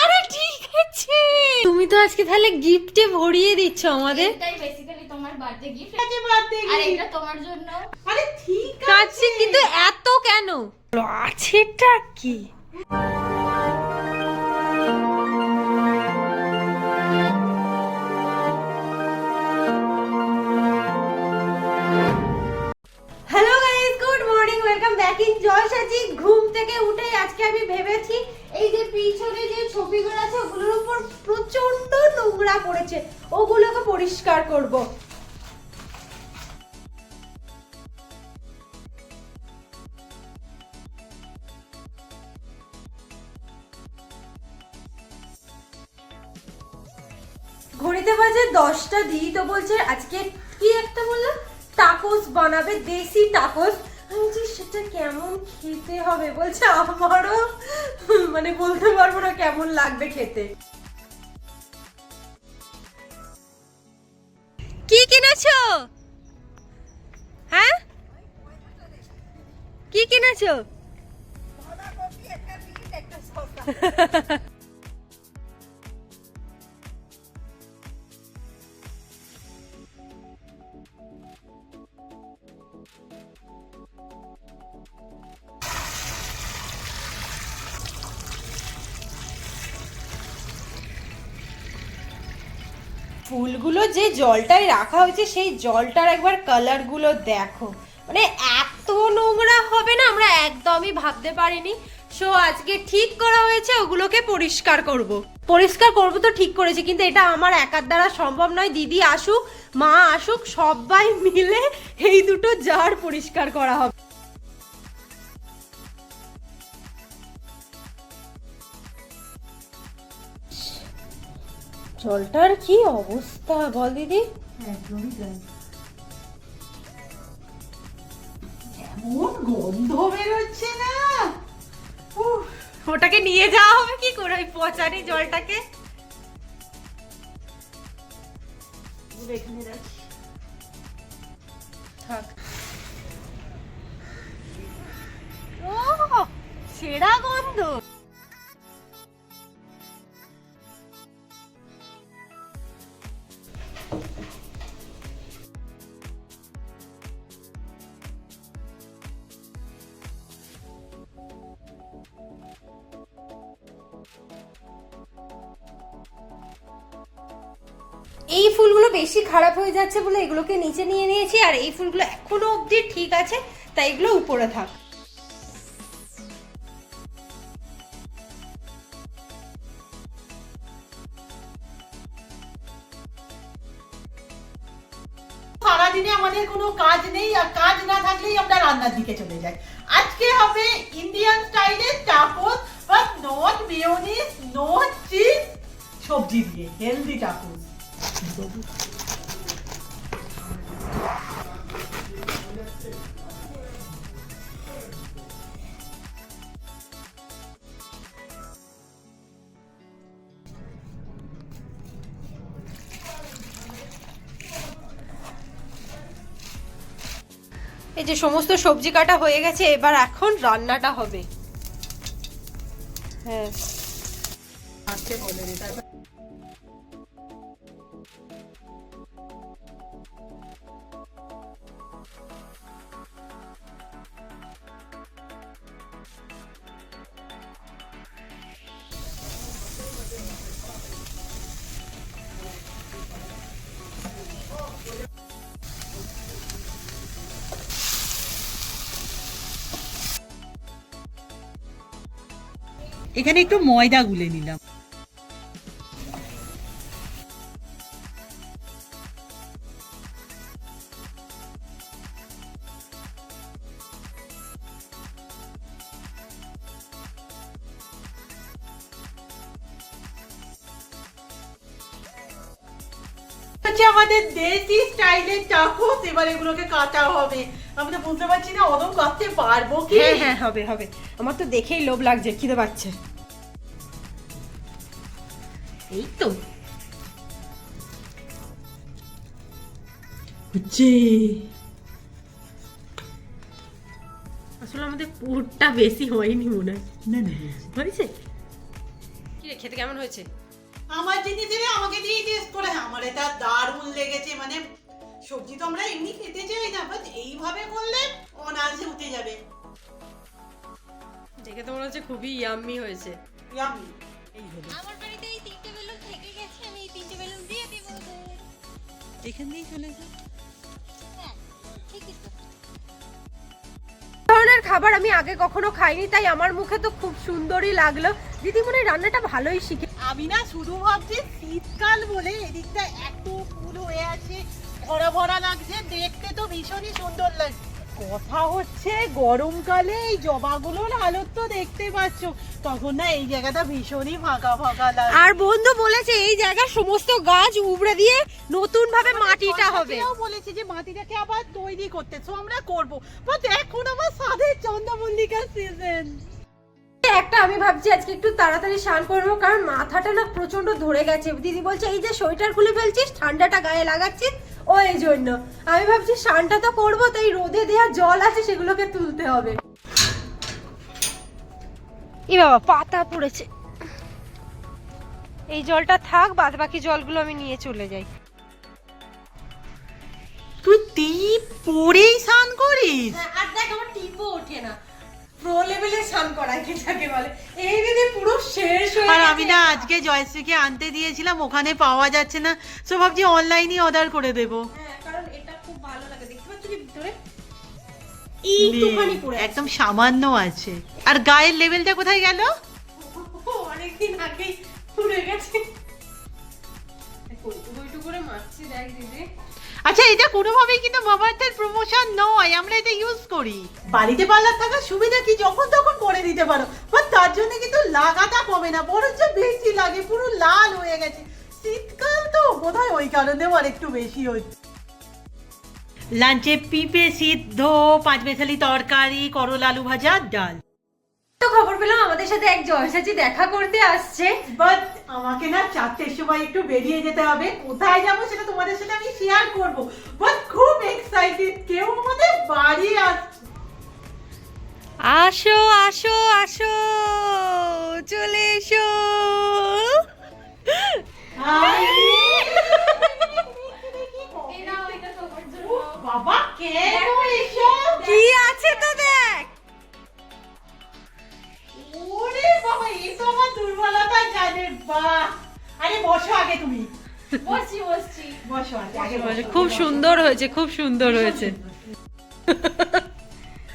আরে ঠিক আছে। তুমি তো আজকে তাহলে গিফটে ভরিয়ে দিচ্ছ আমাদের। এটাই বেসিক্যালি তোমার বার্থডে গিফট আর এটা তোমার জন্য। আরে ঠিক কাছে কিন্তু এত কেন? আছেটা কি? Hello guys good morning welcome back in জয় সাজি ঘুম থেকে উঠে আজকে আমি ভেবেছি এই যে পিছনে যে ছবিগুলো আছে, ওগুলোর উপর প্রচণ্ড নোংরা ওগুলোকে পরিষ্কার করব। ঘড়িতে বাজে দশটা দিই তো বলছে আজকে কি একটা বললাম টাকোস বানাবে, দেশি টাকোস আমি বলছি সেটা কেমন খেতে হবে? বলছে আমারও মানে বলতে পারব না কেমন লাগবে খেতে। কি কিনেছো? হ্যাঁ? কি কিনেছো? যে জলটায় রাখা হয়েছে, সেই জলটার একবার কালারগুলো দেখো। মানে এত নোংরা হবে না, আমরা একদমই ভাবতে পারিনি। সো আজকে ঠিক করা হয়েছে, ওগুলোকে পরিষ্কার করব। পরিষ্কার করব তো ঠিক করেছি, কিন্তু এটা আমার একার দ্বারা সম্ভব নয়। দিদি আসুক, মা আসুক, সবাই মিলে এই দুটো জার পরিষ্কার করা হবে। জলটার কি অবস্থা বল দিদি? একদমই তাই। এমন গন্ধ বেরোচ্ছে না। ওটাকে নিয়ে যাওয়া হবে কি করে? ওই পচানি জলটাকে? এখানে রাখি। থাক। ও সেরা গন্ধ। এই ফুলগুলো বেশি খারাপ হয়ে যাচ্ছে বলে এগুলোকে নিচে নিয়ে নিয়েছি, আর এই ফুলগুলো এখনও অবধি ঠিক আছে, তাই এগুলো উপরে থাক। সারাদিনে আমাদের কোনো কাজ নেই, আর কাজ না থাকলেই আমরা রান্নার দিকে চলে যাই। আজকে হবে ইন্ডিয়ান স্টাইলের টাকোস বা নট মেয়োনিজ নট চিজ সবজি দিয়ে হেলদি টাকোস এই যে সমস্ত সবজি কাটা হয়ে গেছে এবার এখন রান্নাটা হবে। হ্যাঁ। এখানে একটু ময়দা গুলে নিলাম। এবার এগুলোকে কাটা হবে। আমি তো বুঝতে পারছি না অদম কাটতে পারব কি? হ্যাঁ হ্যাঁ হবে হবে। আমার তো দেখেই লোভ লাগছে খিদে পাচ্ছে। এই তো। হচ্ছে আসলে আমাদের পুরটা বেশি হয়নি মনে হয়। না না হয়েছে রে খেতে কেমন হয়েছে? আমার জিনিস দিলে আমাকে দিয়ে টেস্ট করে। আমার এটা দারুণ লেগেছে মানে সবজি তো আমরা এমনি খেতে চাই না বাট এইভাবে করলে অনায়াসে উঠে যাবে। দেখে তো মনে হচ্ছে খুবই ইয়াম্মি হয়েছে। ইয়ামি এই হলো। আমার বাড়িতে এই তিনটে বেলুন থেকে গেছে আমি এই তিনটে বেলুন দিয়ে দিব এখান দিয়েই চলে যাও। হ্যাঁ ঠিকই তো। ধরনের খাবার আমি আগে কখনো খাইনি তাই আমার মুখে তো খুব সুন্দরই লাগল। দিদিমণি রান্নাটা ভালোই শিখে আমি না শুধু ভাবছি শীতকাল বলে এদিকটা এত ফুল হয়ে আছে ভরা ভরা লাগছে দেখতে তো ভীষণই সুন্দর লাগছে। কথা হচ্ছে গরমকালে এই জবাগুলোর হালত তো দেখতে পাচ্ছ তখন না এই জায়গাটা ভীষণই ফাঁকা ফাঁকা লাগে। আর বন্ধু বলেছে এই জায়গার সমস্ত গাছ উবড়ে দিয়ে নতুন ভাবে মাটিটা হবে। আমাকেও বলেছে যে মাটিটাকে আবার তৈরি করতে তো আমরা করব। বাট এখন আমার সাধের চন্দ্রমল্লিকার সিজন একটা আমি ভাবছি আজকে একটু তাড়াতাড়ি স্নান করব কারণ মাথাটা না প্রচণ্ড ধরে গেছে। দিদি বলছে এই যে সোয়েটার খুলে ফেলছিস ঠান্ডাটা গায়ে লাগাচ্ছিস ও এই জন্য। আমি ভাবছি স্নানটা তো করব তাই রোদে দেওয়া জল আছে সেগুলোকে তুলতে হবে। ই বাবা পাতা পড়েছে। এই জলটা থাক বাদ বাকি জলগুলো আমি নিয়ে চলে যাই। তুই টিপ পরেই স্নান করিস? হ্যাঁ, আর দেখ আমার টিপও ওঠে না। প্রো লেভেলে স্নান করায় যাকে বলে। এই দিদি পুরো শেষ হয়ে আর আমি না আজকে জয়শ্রীকে আনতে দিয়েছিলাম ওখানে পাওয়া যাচ্ছে না। সো ভাবছি অনলাইনই অর্ডার করে দেবো। হ্যাঁ কারণ এটা খুব ভালো লাগে। দেখতে পাচ্ছ কি ভিতরে? এইটুখানি পড়ে আছে। একদম সামান্য আছে। আর গায়ের লেভেলটা কোথায় গেল? আচ্ছা এটা কোনোভাবেই কিন্তু বাবার্থের প্রমোশন নয় আমরা এটা ইউজ করি। বাড়িতে পার্লার থাকার সুবিধা কি? যখন তখন করে দিতে পারো। বাট তার জন্য কিন্তু লাগাটা কমে না বরঞ্চ বেশি লাগে পুরো লাল হয়ে গেছে। শীতকাল তো বোধহয় ওই কারণেও আর একটু বেশি হচ্ছে। লাঞ্চে পিঁপে সিদ্ধ পাঁচ মেশালি তরকারি করল আলু ভাজা ডাল। তো খবর পেলাম আমাদের সাথে এক জয়সাচি দেখা করতে আসছে। বাট আমাকে না চারটের সময় একটু বেরিয়ে যেতে হবে। কোথায় যাব সেটা তোমাদের সাথে আমি শেয়ার করব। বাট খুব এক্সাইটেড কেউ আমাদের বাড়ি আসছে আসো আসো আসো চলে এসো। বাবা এসব কি আছে তো? দুর্বলতা জানে বাহ! আরে বসো আগে তুমি। বসছি বসছি। বসো আগে আগে বসো খুব সুন্দর হয়েছে খুব সুন্দর হয়েছে।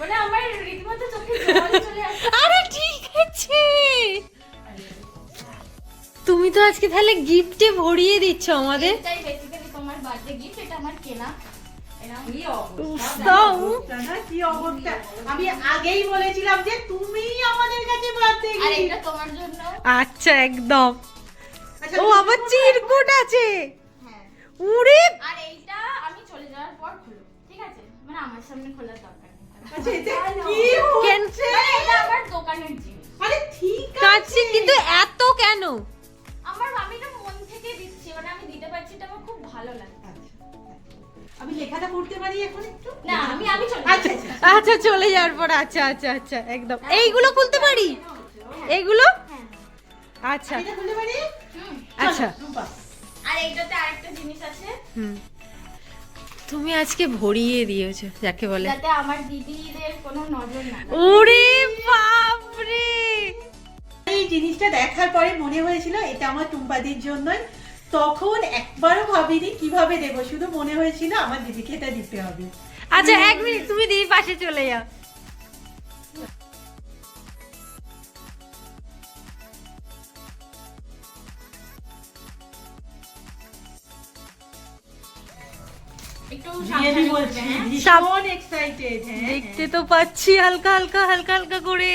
মানে আমার রীতিমতো চোখে জল চলে আসছে। আরে ঠিক আছে। তুমি তো আজকে তাহলে গিফটে ভরিয়ে দিচ্ছ আমাদের। আচ্ছা একদম। আচ্ছা, ও আবার চিরকুট আছে। হ্যাঁ। উড়ে। আর এইটা আমি চলে যাওয়ার পর খুলো ঠিক আছে? মানে আমার সামনে খোলার দরকার নেই। আচ্ছা মানে আমার কিন্তু এত কেন? আমার আমি মন থেকে দিচ্ছি মানে আমি দিতে পারছি এটা আমার খুব ভালো লাগে আচ্ছা, আমি লেখাটা পড়তে পারি এখন একটু? না আমি আমি চলে আচ্ছা আচ্ছা চলে যাওয়ার পর আচ্ছা আচ্ছা আচ্ছা একদম। এইগুলো খুলতে পারি? এইগুলো? হ্যাঁ। আচ্ছা। এটা খুলতে পারি? আচ্ছা। আর এইটাতে আরেকটা জিনিস আছে। হুম। তুমি আজকে ভরিয়ে দিয়েছ যাকে বলে। যাতে আমার দিদিদের কোনো নজর না এই জিনিসটা দেখার পরে মনে হয়েছিল এটা আমার টুম্পাদির জন্যই। তখন একবারও ভাবিনি কীভাবে দেব শুধু মনে হয়েছিল আমার দিদিকে এটা দিতে হবে। আচ্ছা এক মিনিট তুমি দিদির পাশে চলে যাও। হ্যাঁ? হ্যাঁ। দেখতে তো পাচ্ছি হালকা হালকা হালকা হালকা করে।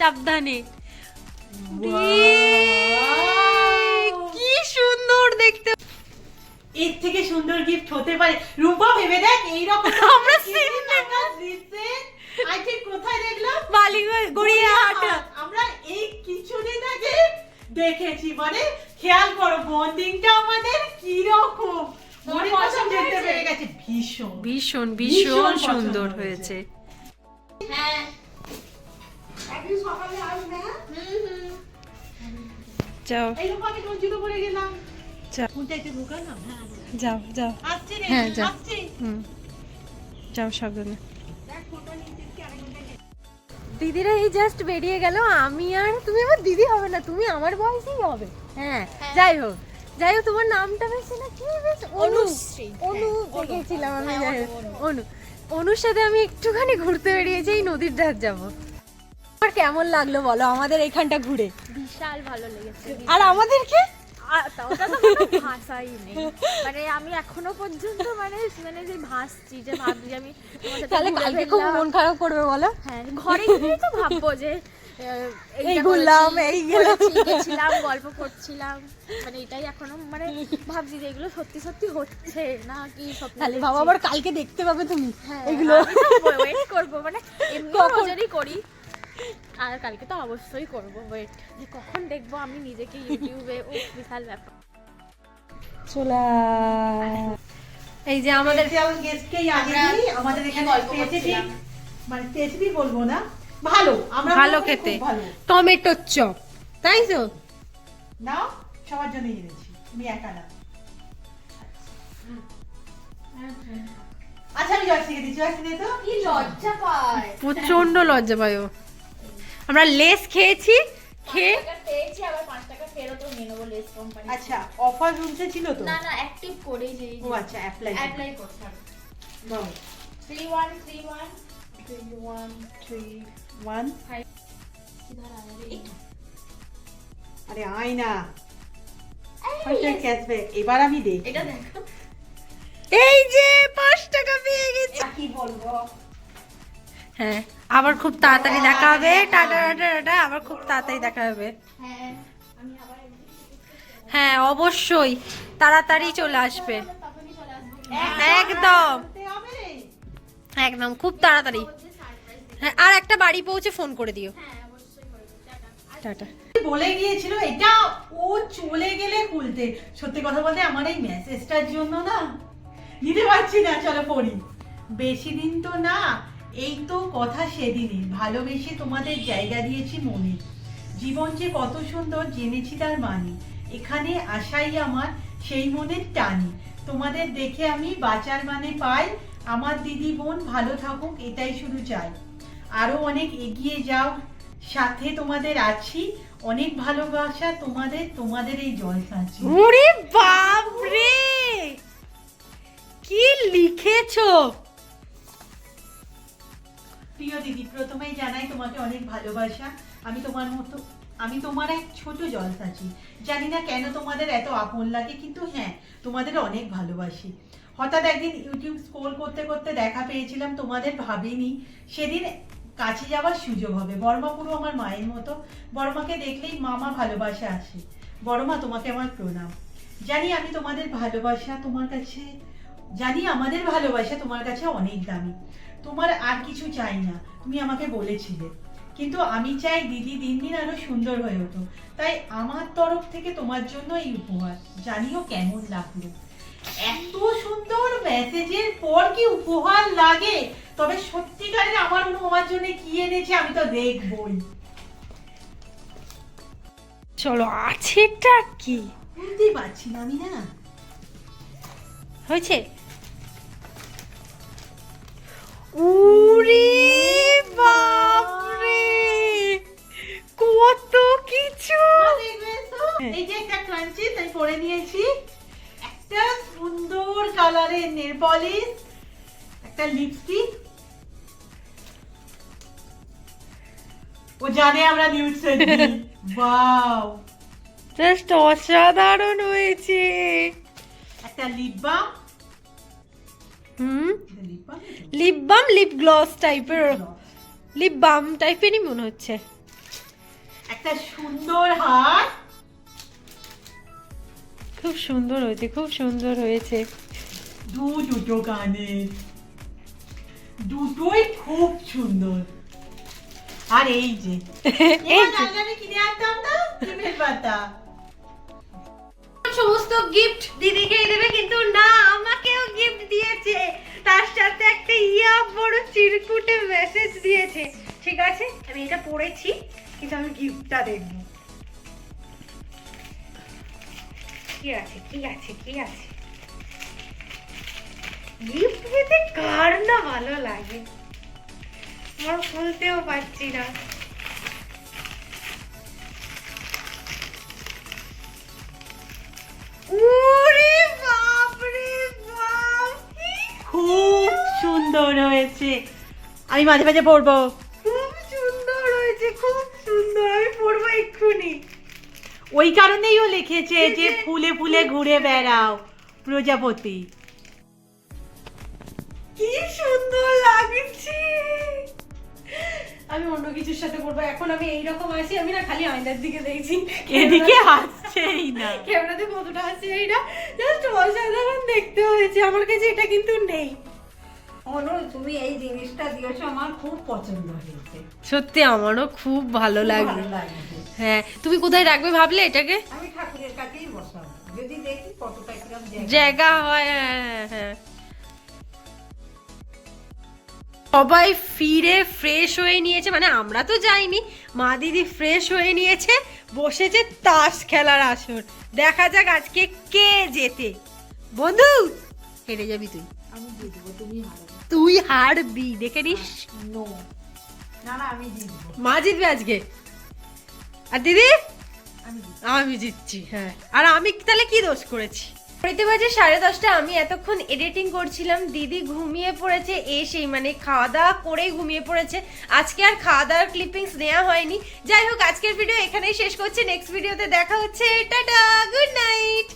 সাবধানে। কি সুন্দর দেখতে। এর থেকে সুন্দর গিফট হতে পারে। রূপা ভেবে দেখ এইরকম আমরা same আমরা দিতে কোথায় দেখলাম? বালি গড়িয়া হাটা আমরা এই কিছুদিন আগে দেখেছি মানে খেয়াল করো বন্ডিংটা আমাদের কি রকম মনে পছন্দ যেতে পেরে গেছে ভীষণ। ভীষণ ভীষণ সুন্দর হয়েছে। হয়েছে। হ্যাঁ। হ্যাঁ? যাও। যাও। হ্যাঁ, যা। আসছি হুম। যাও সাবধানে। দিদিরা এই জাস্ট বেরিয়ে গেল আমি আর তুমি আমার দিদি হবে না তুমি আমার বয়সই হবে। হ্যাঁ হ্যাঁ। যাই হোক। যাই হোক তোমার নামটা বেশ না কি বেশ অনু। অনু হ্যাঁ, দেখেছিলাম আমি হ্যাঁ, যাই হোক। অনু। অনু। অনুর সাথে আমি একটুখানি ঘুরতে বেরিয়েছি এই নদীর ধার যাব। কেমন লাগল বলো? আমাদের এখানটা ঘুরে। বিশাল ভালো লেগেছে। আর আমাদেরকে? আর তা- ওটা তো কোনো ভাষাই নেই। মানে আমি এখনও পর্যন্ত মানে মানে যে ভাসছি যে ভাবছি আমি তাহলে কালকে খুব মন খারাপ করবে বলো? হ্যাঁ ঘরে গিয়ে তো ভাববো যে এই ঘুরলাম, এই গেছিলাম গল্প করছিলাম। মানে এটাই এখনও মানে ভাবছি যে এগুলো সত্যি সত্যি হচ্ছে না কি তাহলে বাবা আবার কালকে দেখতে পাবে তুমি হ্যাঁ, এগুলো। ওয়েট করব। মানে এমনি? করি। আর কালকে তো অবশ্যই করব ওয়েট যে কখন দেখব আমি নিজেকে ইউটিউবে ও বিশাল ব্যাপার। চলা এই যে আমাদের স্পেশাল গেস্টকেই আগে আমাদের এখানে গল্প স্পেসিফিক করছিলাম। মানে স্পেসিফিক বলব না? ভালো আমরা ভালো খেতে। টমেটোর চপ তাই তো? নাও সবার জন্য এনেছি তুমি একা না। আচ্ছা আমি জয় শিখে দিচ্ছি জয় শিখে তো? কি লজ্জা পায় প্রচণ্ড লজ্জা পাই ও। আমরা লেস খেয়েছি খেয়ে আচ্ছা অফার রুলসে ছিল তো? না অ্যাক্টিভ যে ও আচ্ছা অ্যাপ্লাই অ্যাপ্লাই করতে হবে। আরে আয় না ক্যাশব্যাক এবার আমি দেখি এটা দেখো। এই যে পাঁচ টাকা পেয়ে গেছি। কি বলব? হ্যাঁ আবার খুব তাড়াতাড়ি দেখা হবে। টাটা টাটা টাটা, আবার খুব তাড়াতাড়ি দেখা হবে। হ্যাঁ অবশ্যই, তাড়াতাড়ি চলে আসবে। একদম। একদম, খুব তাড়াতাড়ি। হ্যাঁ আর একটা বাড়ি পৌঁছে ফোন করে দিও। টাটা। বলে গিয়েছিল, এটা ও চলে গেলে খুলতে। সত্যি কথা বলতে, আমার এই মেসেজটার জন্য না, নিতে পারছি না, চলো পড়ি। বেশি দিন তো না এই তো কথা সেদিনই। ভালোবেসে তোমাদের জায়গা দিয়েছি মনে। জীবন যে কত সুন্দর জেনেছি তার মানে। এখানে আসাই আমার, সেই মনের টানি। তোমাদের দেখে আমি বাঁচার মানে পাই। আমার দিদি বোন ভালো থাকুক, এটাই শুধু চাই। আরও অনেক এগিয়ে যাও। সাথে তোমাদের আছি। অনেক ভালোবাসা তোমাদের তোমাদের এই আছে ওরে কি লিখেছো? প্রিয় দিদি, প্রথমেই জানাই তোমাকে অনেক ভালোবাসা। আমি তোমার মতো, আমি তোমার এক ছোট জলসাচি। জানি না কেন তোমাদের এত আপন লাগে, কিন্তু হ্যাঁ তোমাদের অনেক ভালোবাসি। হঠাৎ একদিন ইউটিউব স্ক্রোল করতে করতে দেখা পেয়েছিলাম, তোমাদের ভাবিনি সেদিন কাছে যাওয়ার সুযোগ হবে। বড়মা পুরো আমার মায়ের মতো। বর্মাকে দেখলেই মামা ভালোবাসা আসে। বড়মা তোমাকে আমার প্রণাম। জানি আমি তোমাদের ভালোবাসা তোমার কাছে, জানি আমাদের ভালোবাসা তোমার কাছে অনেক দামি। তোমার আর কিছু চাই না তুমি আমাকে বলেছিলে। কিন্তু আমি চাই দিদি দিন দিন আরও সুন্দর হয়ে ওঠো তাই আমার তরফ থেকে তোমার জন্য এই উপহার। জানিও কেমন লাগল। এত সুন্দর মেসেজের পর কি উপহার লাগে? তবে সত্যিকারের আমার আমার জন্য কি এনেছে আমি তো দেখবই। চলো আছেটা কি? বুঝতেই পারছি না আমি না। হয়েছে? উরে বাপরে! কত কিছু! এই যে একটা ক্রাঞ্চি তাই পরে নিয়েছি। একটা সুন্দর কালারের নেল পলিশ একটা লিপস্টিক ও জানে আমরা নিউজ সেট ওয়াও জাস্ট অসাধারণ হয়েছে। একটা লিপ বাম হুম? লিপ বাম লিপ গ্লস টাইপের লিপ বাম টাইপেরই মনে হচ্ছে। একটা সুন্দর হার। খুব সুন্দর হয়েছে খুব সুন্দর হয়েছে। দু দুটো কানে দুটোই খুব সুন্দর। আর এই যে এই কিনে আনতাম না? চিমের পাতা। সমস্ত গিফট দিদিকেই দেবে, কিন্তু না, আমাকেও গিফট দিয়েছে। তার সাথে একটা ইয়া বড় চিরকুটে মেসেজ দিয়েছে। ঠিক আছে? আমি এটা পড়েছি, কিন্তু আমি গিফটটা দেখব কি আছে কি আছে কি আছে? গিফট পেতে কার না ভালো লাগে? আমার খুলতেও পারছি না। হয়েছে আমি মাঝে মাঝে পড়ব। খুব সুন্দর হয়েছে খুব সুন্দর। আমি পড়ব এক্ষুনি। ওই কারণেই ও লিখেছে যে ফুলে ফুলে ঘুরে বেড়াও প্রজাপতি। কি সুন্দর লাগছে। আমি অন্য কিছুর সাথে পড়ব। এখন আমি এইরকম আছি আমি না খালি আয়নার দিকে দেখছি। এদিকে হাসছেই না। ক্যামেরাতে কতটা আছে এইটা? জাস্ট অসাধারণ দেখতে হয়েছে। আমার কাছে এটা কিন্তু নেই। অনু তুমি এই জিনিসটা দিয়েছ আমার খুব পছন্দ হয়েছে। সত্যি আমারও খুব ভালো লাগছে হ্যাঁ তুমি কোথায় রাখবে ভাবলে এটাকে? আমি ঠাকুরের কাছেই বসাবো। যদি দেখি কতটা কিরম জায়গা। জায়গা হয় হ্যাঁ, হ্যাঁ, হ্যাঁ। সবাই ফিরে ফ্রেশ হয়ে নিয়েছে মানে আমরা তো যাইনি মা দিদি ফ্রেশ হয়ে নিয়েছে বসেছে তাস খেলার আসর। দেখা যাক আজকে কে জেতে। বন্ধু হেরে যাবি তুই। আমি জিতবো তুমি হারবে। তুই হারবি দেখে নিস। নো না না আমি জিতবো মা জিতবে আজকে। আর দিদি? আমি জিতছি হ্যাঁ। আর আমি তাহলে কি দোষ করেছি? প্রতি বাজে সাড়ে দশটা আমি এতক্ষণ এডিটিং করছিলাম দিদি ঘুমিয়ে পড়েছে এসেই মানে খাওয়া দাওয়া করেই ঘুমিয়ে পড়েছে। আজকে আর খাওয়া দাওয়ার ক্লিপিংস নেওয়া হয়নি। যাই হোক আজকের ভিডিও এখানেই শেষ করছি নেক্সট ভিডিওতে দেখা হচ্ছে। Tata good night